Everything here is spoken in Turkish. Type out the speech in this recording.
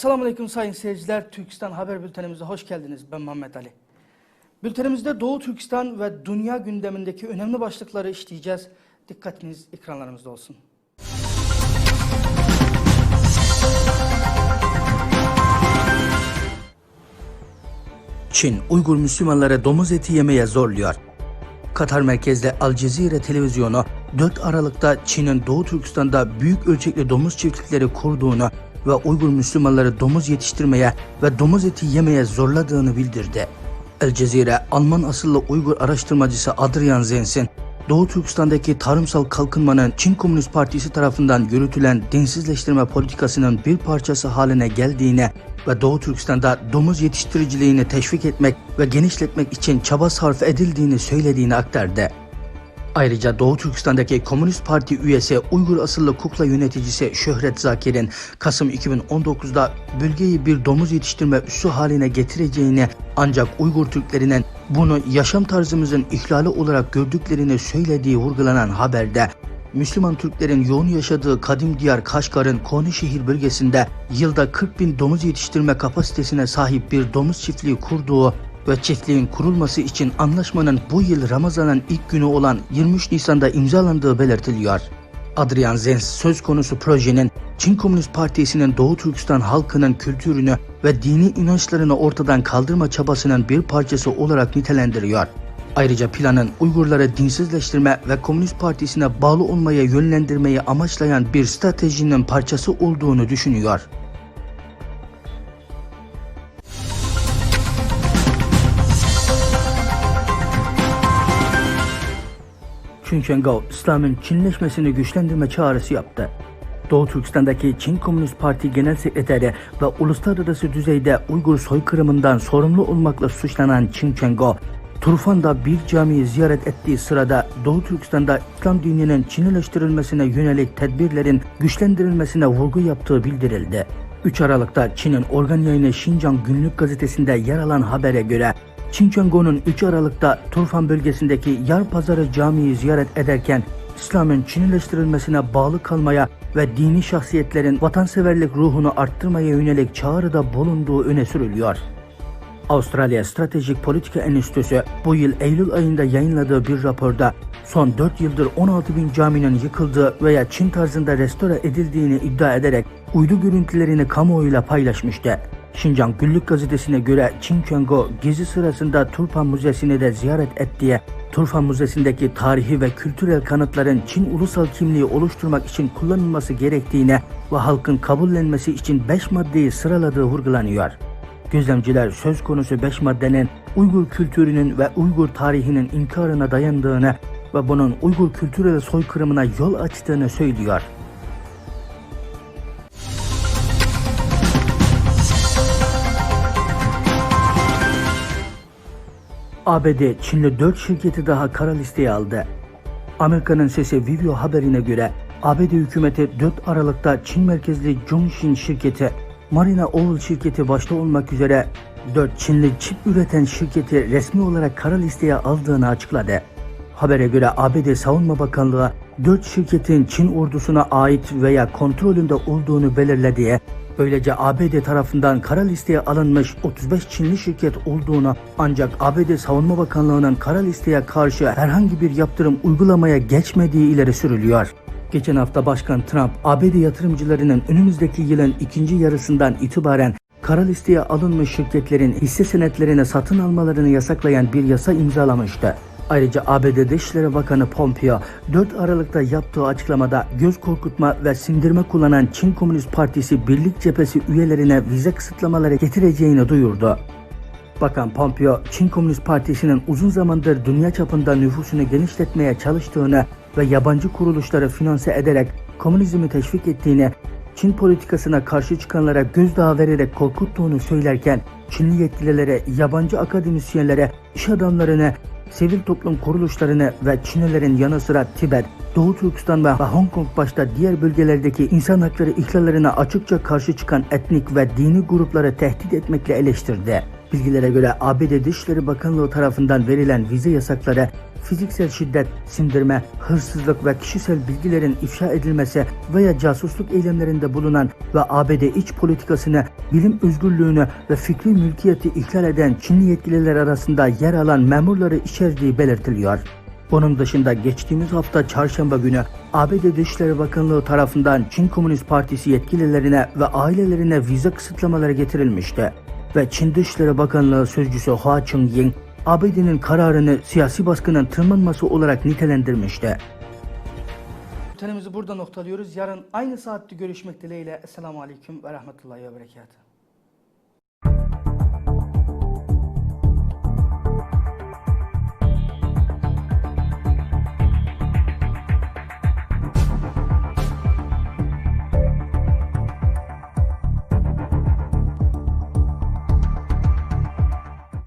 Esselamu Aleyküm sayın seyirciler. Türkistan Haber Bültenimize hoş geldiniz. Ben Muhammed Ali. Bültenimizde Doğu Türkistan ve dünya gündemindeki önemli başlıkları işleyeceğiz. Dikkatiniz ekranlarımızda olsun. Çin, Uygur Müslümanları domuz eti yemeye zorluyor. Katar merkezli Al Cezire televizyonu 4 Aralık'ta Çin'in Doğu Türkistan'da büyük ölçekli domuz çiftlikleri kurduğunu ve Uygur Müslümanları domuz yetiştirmeye ve domuz eti yemeye zorladığını bildirdi. El Cezire, Alman asıllı Uygur araştırmacısı Adrian Zens'in Doğu Türkistan'daki tarımsal kalkınmanın Çin Komünist Partisi tarafından yürütülen dinsizleştirme politikasının bir parçası haline geldiğine ve Doğu Türkistan'da domuz yetiştiriciliğini teşvik etmek ve genişletmek için çaba sarf edildiğini söylediğini aktardı. Ayrıca Doğu Türkistan'daki Komünist Parti üyesi Uygur asıllı kukla yöneticisi Şöhret Zakir'in Kasım 2019'da bölgeyi bir domuz yetiştirme üssü haline getireceğini ancak Uygur Türklerinin bunu yaşam tarzımızın ihlali olarak gördüklerini söylediği vurgulanan haberde Müslüman Türklerin yoğun yaşadığı kadim diyar Kaşgar'ın Konuşehir bölgesinde yılda 40 bin domuz yetiştirme kapasitesine sahip bir domuz çiftliği kurduğu ve çiftliğin kurulması için anlaşmanın bu yıl Ramazan'ın ilk günü olan 23 Nisan'da imzalandığı belirtiliyor. Adrian Zenz söz konusu projenin Çin Komünist Partisi'nin Doğu Türkistan halkının kültürünü ve dini inançlarını ortadan kaldırma çabasının bir parçası olarak nitelendiriyor. Ayrıca planın Uygurları dinsizleştirme ve Komünist Partisi'ne bağlı olmaya yönlendirmeyi amaçlayan bir stratejinin parçası olduğunu düşünüyor. Çin İslam'ın Çinleşmesini güçlendirme çağrısı yaptı. Doğu Türkistan'daki Çin Komünist Parti Genel Sekreteri ve uluslararası düzeyde Uygur soykırımından sorumlu olmakla suçlanan Çin Chengao, Turfan'da bir camiyi ziyaret ettiği sırada Doğu Türkistan'da İslam dininin Çinileştirilmesine yönelik tedbirlerin güçlendirilmesine vurgu yaptığı bildirildi. 3 Aralık'ta Çin'in organ yayını Xinjiang Günlük Gazetesi'nde yer alan habere göre Çin Chenggo'nun 3 Aralık'ta Turfan bölgesindeki Yar Pazarı Camii'yi ziyaret ederken İslam'ın Çinileştirilmesine bağlı kalmaya ve dini şahsiyetlerin vatanseverlik ruhunu arttırmaya yönelik çağrıda bulunduğu öne sürülüyor. Avustralya Stratejik Politika Enstitüsü bu yıl Eylül ayında yayınladığı bir raporda son 4 yıldır 16 bin caminin yıkıldığı veya Çin tarzında restore edildiğini iddia ederek uydu görüntülerini kamuoyuyla paylaşmıştı. Şincan Günlük Gazetesi'ne göre Çin Chenggo gezi sırasında Turfan Müzesi'ni de ziyaret ettiği, Turfan Müzesi'ndeki tarihi ve kültürel kanıtların Çin ulusal kimliği oluşturmak için kullanılması gerektiğine ve halkın kabullenmesi için 5 maddeyi sıraladığı vurgulanıyor. Gözlemciler söz konusu 5 maddenin Uygur kültürünün ve Uygur tarihinin inkarına dayandığını ve bunun Uygur kültürel soykırımına yol açtığını söylüyor. ABD, Çinli 4 şirketi daha kara listeye aldı. Amerika'nın sesi Vivio haberine göre ABD hükümeti 4 Aralık'ta Çin merkezli Zhongxin şirketi, Marina Oil şirketi başta olmak üzere 4 Çinli çip üreten şirketi resmi olarak kara listeye aldığını açıkladı. Habere göre ABD Savunma Bakanlığı 4 şirketin Çin ordusuna ait veya kontrolünde olduğunu belirlediği Böylece ABD tarafından kara listeye alınmış 35 Çinli şirket olduğunu ancak ABD Savunma Bakanlığı'nın kara listeye karşı herhangi bir yaptırım uygulamaya geçmediği ileri sürülüyor. Geçen hafta Başkan Trump, ABD yatırımcılarının önümüzdeki yılın ikinci yarısından itibaren kara listeye alınmış şirketlerin hisse senetlerini satın almalarını yasaklayan bir yasa imzalamıştı. Ayrıca ABD Dışişleri Bakanı Pompeo 4 Aralık'ta yaptığı açıklamada göz korkutma ve sindirme kullanan Çin Komünist Partisi Birlik Cephesi üyelerine vize kısıtlamaları getireceğini duyurdu. Bakan Pompeo, Çin Komünist Partisi'nin uzun zamandır dünya çapında nüfusunu genişletmeye çalıştığını ve yabancı kuruluşları finanse ederek komünizmi teşvik ettiğini, Çin politikasına karşı çıkanlara gözdağı vererek korkuttuğunu söylerken, Çinli yetkililere, yabancı akademisyenlere, iş adamlarına sivil toplum kuruluşlarını ve Çinlilerin yanı sıra Tibet, Doğu Türkistan ve Hong Kong başta diğer bölgelerdeki insan hakları ihlallerine açıkça karşı çıkan etnik ve dini grupları tehdit etmekle eleştirdi. Bilgilere göre ABD Dışişleri Bakanlığı tarafından verilen vize yasakları fiziksel şiddet, sindirme, hırsızlık ve kişisel bilgilerin ifşa edilmesi veya casusluk eylemlerinde bulunan ve ABD iç politikasını, bilim özgürlüğünü ve fikri mülkiyeti ihlal eden Çinli yetkililer arasında yer alan memurları içerdiği belirtiliyor. Bunun dışında geçtiğimiz hafta çarşamba günü ABD Dışişleri Bakanlığı tarafından Çin Komünist Partisi yetkililerine ve ailelerine vize kısıtlamaları getirilmişti. Ve Çin Dışişleri Bakanlığı sözcüsü Hua Chunying, ABD'nin kararını siyasi baskının tırmanması olarak nitelendirmişti. Bültenimizi burada noktalıyoruz. Yarın aynı saatte görüşmek dileğiyle. Esselamu Aleyküm ve Rahmetullahi ve Berekatuhu.